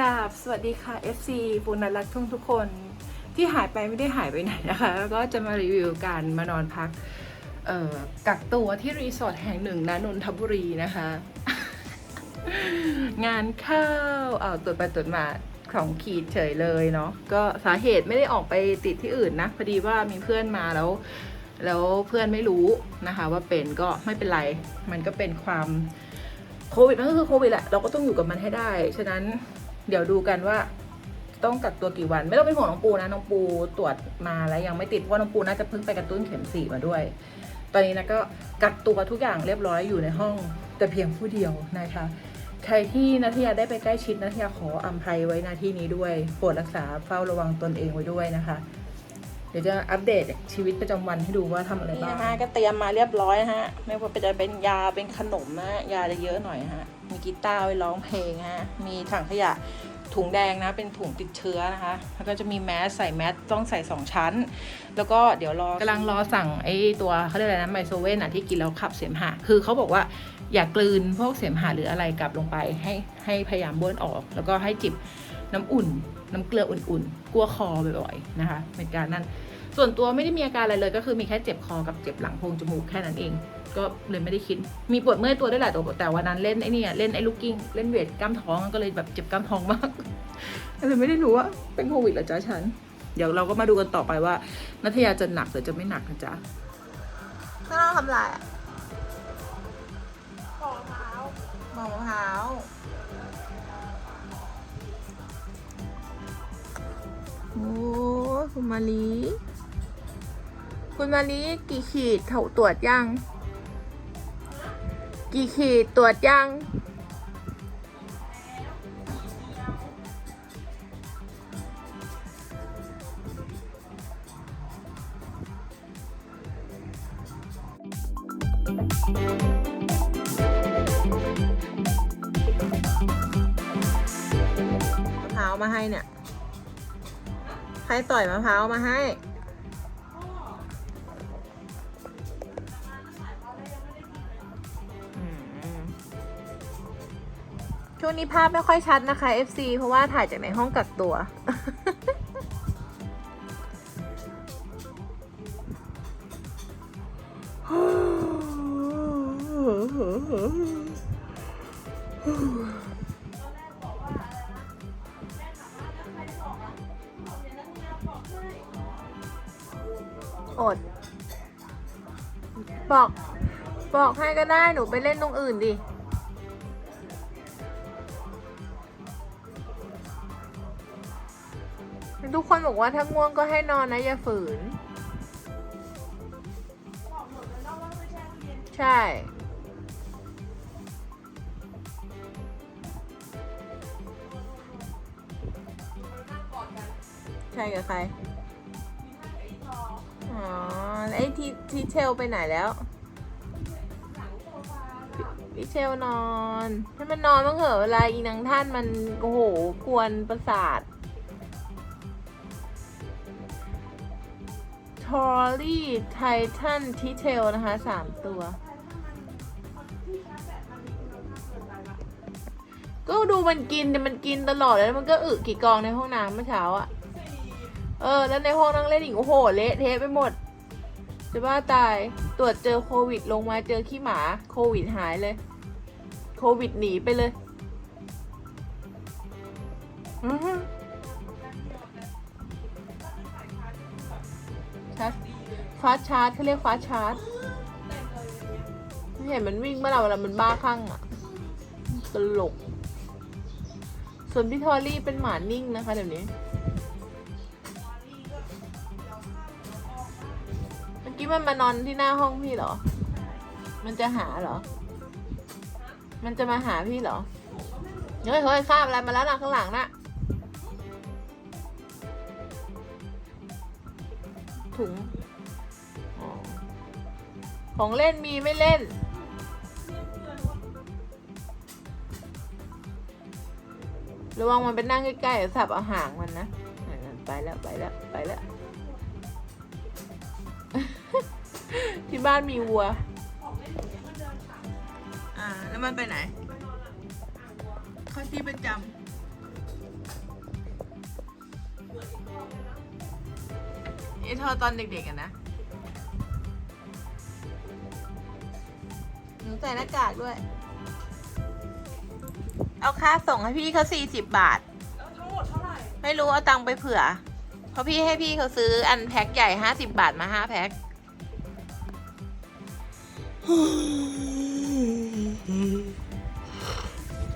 ราบสวัสดีค่ะ FC ปุณณรักทุ่งทุกคน ที่หายไปไม่ได้หายไปไหนนะคะ แล้วก็จะมารีวิวการมานอนพักกักตัวที่รีสอร์ทแห่งหนึ่งนะนนทบุรีนะคะ งานเข้าเอ่อตรวจไปตรวจมาของขีดเฉยเลยเนาะก็สาเหตุไม่ได้ออกไปติดที่อื่นนะ พอดีว่ามีเพื่อนมาแล้ว แล้วเพื่อนไม่รู้นะคะ ว่าเป็นก็ไม่เป็นไร มันก็เป็นความโควิดมันก็คือโควิดแหละ เราก็ต้องอยู่กับมันให้ได้ ฉะนั้น เดี๋ยวดูกันว่าต้องกักตัวกี่วัน ไม่ต้องเป็นห่วงน้องปูนะน้องปูตรวจมาแล้วยังไม่ติดเพราะน้องปูน่าจะเพิ่งไปกระตุ้นเข็มสี่มาด้วย ตอนนี้นะก็กักตัวทุกอย่างเรียบร้อยอยู่ในห้องแต่เพียงผู้เดียวนะคะใครที่นัทยาได้ไปใกล้ชิดนัทยาขออภัยไว้นาที่นี้ด้วยโปรดรักษาเฝ้าระวังตนเองไว้ด้วยนะคะ ดี๋ยวจะอัปเดตชีวิตประจำวันให้ดูว่าทำอะไรบ้างนี่ฮะก็เตรียมมาเรียบร้อยนะฮะ ไม่ว่าจะเป็นยาเป็นขนมนะยาจะเยอะหน่อยฮะ มีกีตาร์ไว้ร้องเพลงฮะ มีถังขยะถุงแดงนะเป็นถุงติดเชื้อนะคะ แล้วก็จะมีแมสใส่แมสต้องใส่สองชั้น แล้วก็เดี๋ยวรอกำลังรอสั่งไอ้ตัวเขาเรียกอะไรนะไมโซเว่นอะที่กินแล้วขับเสมหะ คือเขาบอกว่าอย่ากลืนพวกเสมหะหรืออะไรกลับลงไปให้ให้พยายามบ้วนออก แล้วก็ให้จิบน้ำอุ่น น้ำเกลืออุ่นๆกลัวคอบ่อยๆนะคะเป็นการนั่น ส่วนตัวไม่ได้มีอาการอะไรเลย ก็คือมีแค่เจ็บคอกับเจ็บหลังโพรงจมูกแค่นั้นเอง ก็เลยไม่ได้คิด มีปวดเมื่อยตัวได้วยแหละแต่แต่วันนั้นเล่นไอ้นี่เล่นไอ้ลูกกิ้งเล่นเวทกล้ามท้องก็เลยแบบเจ็บกล้ามท้องมากเลยไม่ได้รู้ว่าเป็นโควิดหรอจ๊ะฉัน เดี๋ยวเราก็มาดูกันต่อไปว่านัทยาจะหนักหรือจะไม่หนักนะจ๊ะข้างนอกทำไรอะปอเท้าหมองมะพร้าวโอ้คุณมาลี คุณมาลีกี่ขีดเขาตรวจยัง กี่ขีดตรวจยัง มะพร้าวมาให้เนี่ย ใครต่อยมะพร้าวมาให้ ช่วงนี้ภาพไม่ค่อยชัดนะคะ FC เพราะว่าถ่ายจากในห้องกักตัว อด บอก บอกให้ก็ได้หนูไปเล่นตรงอื่นดิ บอกว่าถ้าง่วงก็ให้นอนนะอย่าฝืนใช่ใช่กับใครอ๋อแล้วไอ้ที่ที่เชลไปไหนแล้วพี่เชลนอน ให้มันนอนบ้างเหอะเวลาอีนางท่านมันโอ้โหกวนประสาท ทอรี่ไททันทิเทลนะคะสามตัว ก็ดูมันกินแต่มันกินตลอดแล้วมันก็อึกี่กองในห้องน้ำเมื่อเช้าอะเออ แล้วในห้องนั่งเล่นอีกโอ้โห เละเทะไปหมด จะบ้าตาย ตรวจเจอโควิดลงมาเจอขี้หมา โควิดหายเลย โควิดหนีไปเลย อื้อ ชาร์จฟาสชาร์จเขาเรียกฟาสชาร์จไม่เห็นมันวิ่งเมื่อไหร่เวลามันบ้าคลั่งอะตลก ส่วนพี่ทอรี่เป็นหมานิ่งนะคะเดี๋ยวนี้ เมื่อกี้มันมานอนที่หน้าห้องพี่เหรอ มันจะหาเหรอ มันจะมาหาพี่เหรอ เฮ้ยเฮ้ยข้ามอะไรมาแล้วนะข้างหลังน่ะ ถุงอ๋อของเล่นมีไม่เล่น ระวังมันไปนั่งใกล้ๆเดี๋ยวสับเอาหางมันนะนั่นไปแล้วไปแล้วไปแล้ว ที่บ้านมีวัว อ่า แล้วมันไปไหน เข้าที่ประจำ ไอ้ทอตอนเด็กๆอะนะ หนูใส่หน้ากากด้วย เอาค่าส่งให้พี่เขาสี่สิบบาททั้งหมดเท่าไหร่ ไม่รู้เอาตังค์ไปเผื่อ เพราะพี่ให้พี่เขาซื้ออันแพ็คใหญ่ห้าสิบบาทมาห้าแพ็ค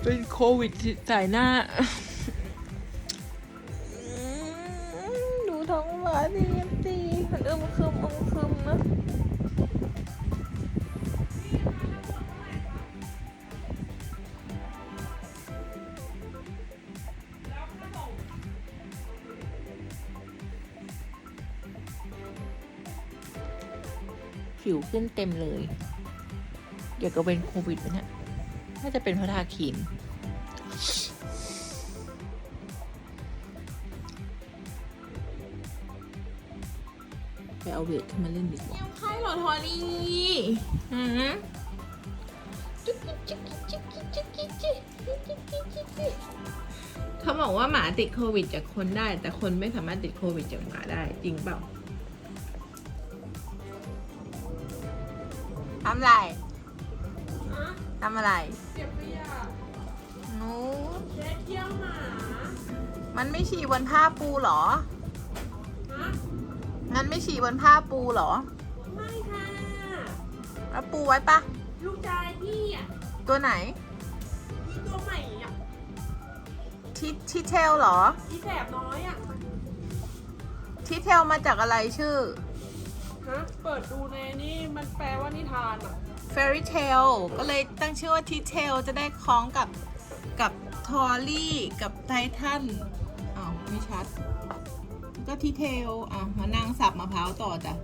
เป็นโควิดใส่หน้า มันอึมครึมอึมครึมนะผิวขึ้นเต็มเลย เดี๋ยวก็เป็นโควิดไหมเนี่ย น่าจะเป็นเพราะทาครีม เอาเวทขึ้นมาเล่นดีกว่ายังไข้หรอทอรี่อืมเขาบอกว่าหมาติดโควิดจากคนได้ แต่คนไม่สามารถติดโควิดจากหมาได้จริงเปล่าทำอะไรทำอะไรเก็บขยะหนูเช็ดเยี่ยวหมา มันไม่ฉี่บนผ้าปูเหรอฮะ งั้นไม่ฉี่บนผ้าปูเหรอ ไม่ค่ะ แล้วปูไว้ปะลูกชายพี่อะตัวไหนอีตัวใหม่อะทิทิเทลเหรอ อีแสบน้อยอะทิเทลมาจากอะไรชื่อ ฮะเปิดดูในนี่มันแปลว่านิทานอะ Fairy Tale ก็เลยตั้งชื่อว่าทิเทลจะได้คล้องกับกับทอรี่กับไททันอ้าวไม่ชัด ก็ทิเทลอะมานั่งสับมะพร้าวต่อจ้ะ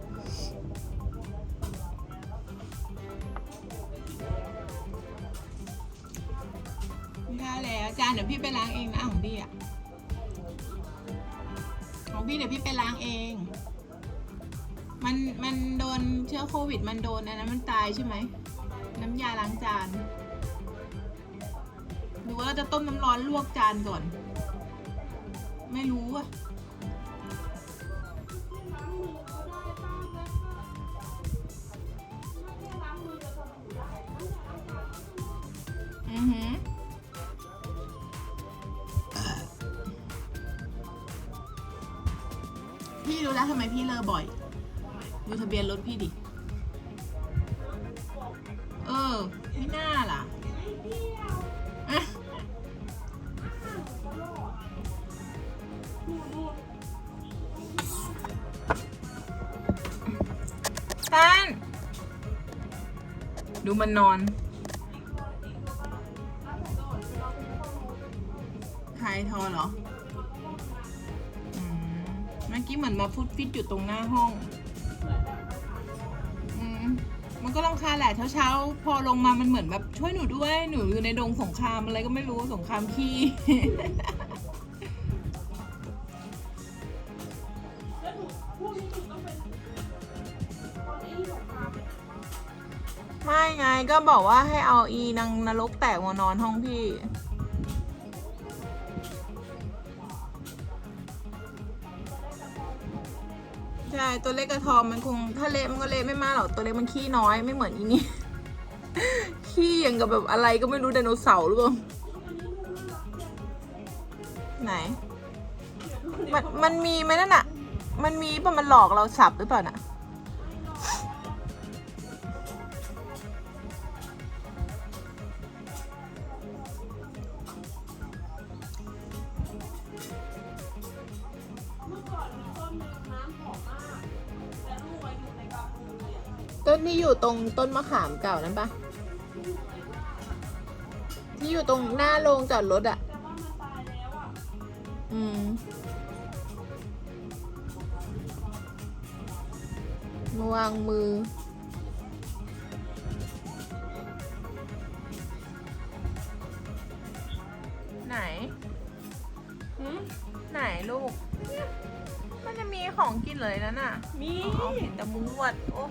ไม่ได้แล้วจานเดี๋ยวพี่ไปล้างเองนะของพี่อะของพี่เดี๋ยวพี่ไปล้างเอง มันมันโดนเชื้อโควิด มันโดนอันนั้นมันตายใช่ไหม น้ำยาล้างจานหรือว่าเราจะต้มน้ำร้อนลวกจานก่อน ไม่รู้อะ พี่รู้แล้วทำไมพี่เลอบ่อย ดูทะเบียนรถพี่ดิ เออ ไม่น่าล่ะอะตันดูมันนอนไฮทอเหรอ มื่อกี้เหมือนมาฟุตฟิตอยู่ตรงหน้าห้อง อืมมันก็รำคาญแหละเช้าๆ พอลงมามันเหมือนแบบช่วยหนูด้วยหนูอยู่ในดงสงครามอะไรก็ไม่รู้สงครามขี้ไปไม่ไงก็บอกว่าให้เอาอีนางนรกแตกมานอนห้องพี่ ใช่ตัวเล็กกระทอมมันคงถ้าเละมันก็เละไม่มากหรอกตัวเล็กมันขี้น้อยไม่เหมือนอีนี่ ขี้อย่างกับแบบอะไรก็ไม่รู้ไดโนเสาร์หรือเปล่าไหน มันมันมีไหมนั่นอะมันมีป่ะมันหลอกเราสับหรือเปล่าน่ะ อยู่ตรงต้นมะขามเก่านั้นปะที่อยู่ตรงหน้าโรงจอดรถอะแต่ว่ามันตายแล้วอะอืมวางมือ ไหนหืมไหนลูกเนี่ยมันจะมีของกินเลยนั่นน่ะ มีอ๋อเห็นแต่มุ้งลวด โอ้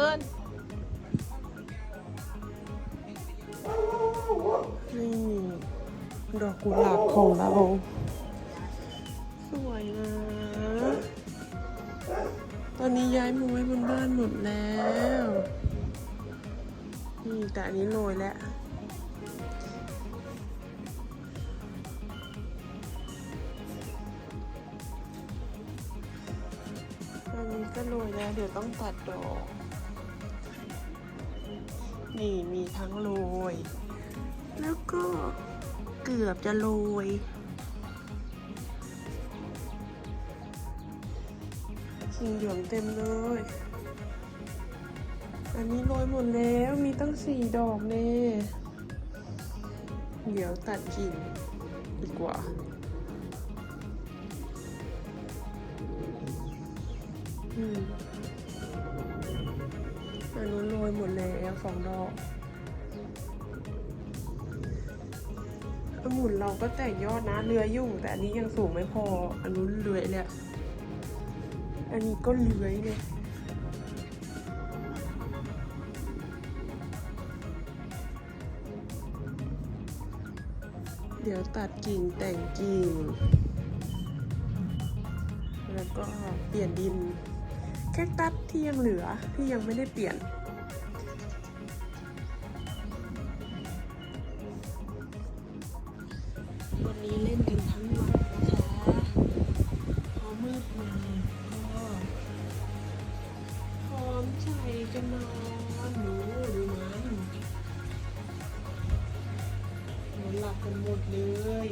กเกินนี่ดอกกุหลาบของเรา สวยนะ ตอนนี้ย้ายมาไว้บนบ้านหมดแล้ว นี่แต่อันนี้โรยแล้วอันนี้ก็โรยแล้ว เดี๋ยวต้องตัดดอก นี่มีทั้งโรย แล้วก็เกือบจะโรย สีเหลืองเต็มเลย อันนี้โรยหมดแล้วมีตั้งสี่ดอกเน่เดี๋ยวตัดกิ่งดีกว่าอืม หมดแล้วสองดอกองุ่นเราก็แตกยอดนะเรือยุ่ง แต่อันนี้ยังสูงไม่พอ อันนู้นเลื้อยเลยอะอันนี้ก็เลื้อยเลยเดี๋ยวตัดกิ่งแต่งกิ่ง แล้วก็เปลี่ยนดิน แค่ตัดที่ยังเหลือที่ยังไม่ได้เปลี่ยน อนหลับกันหมดเลย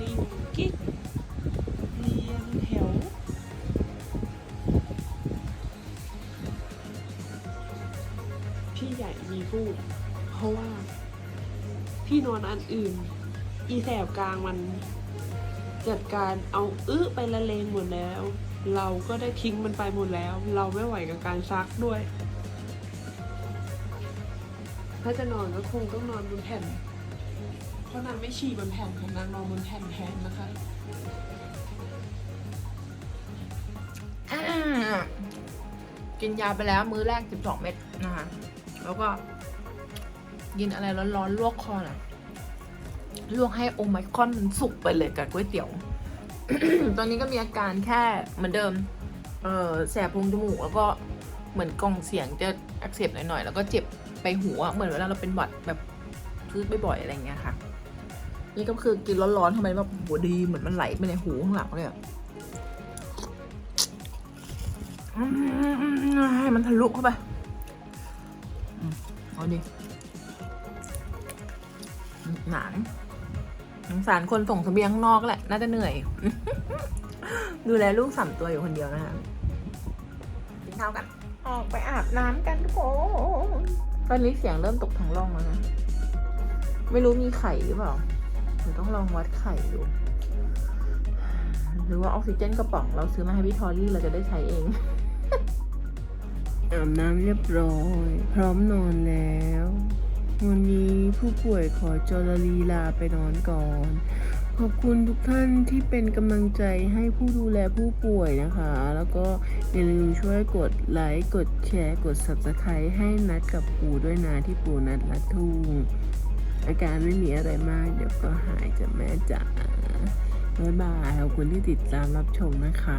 ลิงกิ๊กเรียงแถวพี่ใหญ่มีพูดเพราะว่าพี่นอนอันอื่น อีแสบกลางมัน จัดการเอาอื้อไปละเลงหมดแล้ว เราก็ได้ทิ้งมันไปหมดแล้ว เราไม่ไหวกับการซักด้วย ถ้าจะนอนก็คงต้องนอนบนแผ่น เพราะนางไม่ฉี่บนแผ่นค่ะนางนอนบนแผ่นแทนนะคะกินยาไปแล้วมื้อแรก 12 เม็ดนะคะ แล้วก็กินอะไรร้อนๆลวกคอน่อยลวกให้โอไมคอนมันสุกไปเลยกับก๋วยเตี๋ยว ตอนนี้ก็มีอาการแค่เหมือนเดิม เออแสบพุงจมูกแล้วก็ เหมือนกล่องเสียงจะอักเสบหน่อยๆ แล้วก็เจ็บไปหูอะเหมือนเวลาเราเป็นหวัดแบบพืดบ่อยๆอะไรอย่างเงี้ยค่ะ นี่ก็คือกินร้อนๆทำไมแบบหัวดีเหมือนมันไหลไปในหูข้างหลังเลยอะให้มันทะลุเข้าไปอืมเอาดิหนานสงสารคนส่งเสบียงข้างนอกแหละ น่าจะเหนื่อย ดูแลลูกสามตัวอยู่คนเดียวนะคะกินข้าวกัน ออกไปอาบน้ำกันทุกคนตอนนี้เสียงเริ่มตกทางร่องแล้วนะ ไม่รู้มีไข่หรือเปล่าเดี๋ยวต้องลองวัดไข่ดู หรือว่าออกซิเจนกระป๋องเราซื้อมาให้พี่ทอรี่เราจะได้ใช้เอง อาบน้ำเรียบร้อย พร้อมนอนแล้ว วันนี้ผู้ป่วยขอจรลีลาไปนอนก่อน ขอบคุณทุกท่านที่เป็นกำลังใจให้ผู้ดูแลผู้ป่วยนะคะ แล้วก็อย่าลืมช่วยกดไลค์กดแชร์กด subscribe ให้นัดกับปู่ด้วยนะที่ปู่นัดละทุ่งอาการไม่มีอะไรมาก เดี๋ยวก็หายจากแม่จ๋าบ๊ายบายขอบคุณที่ติดตามรับชมนะคะ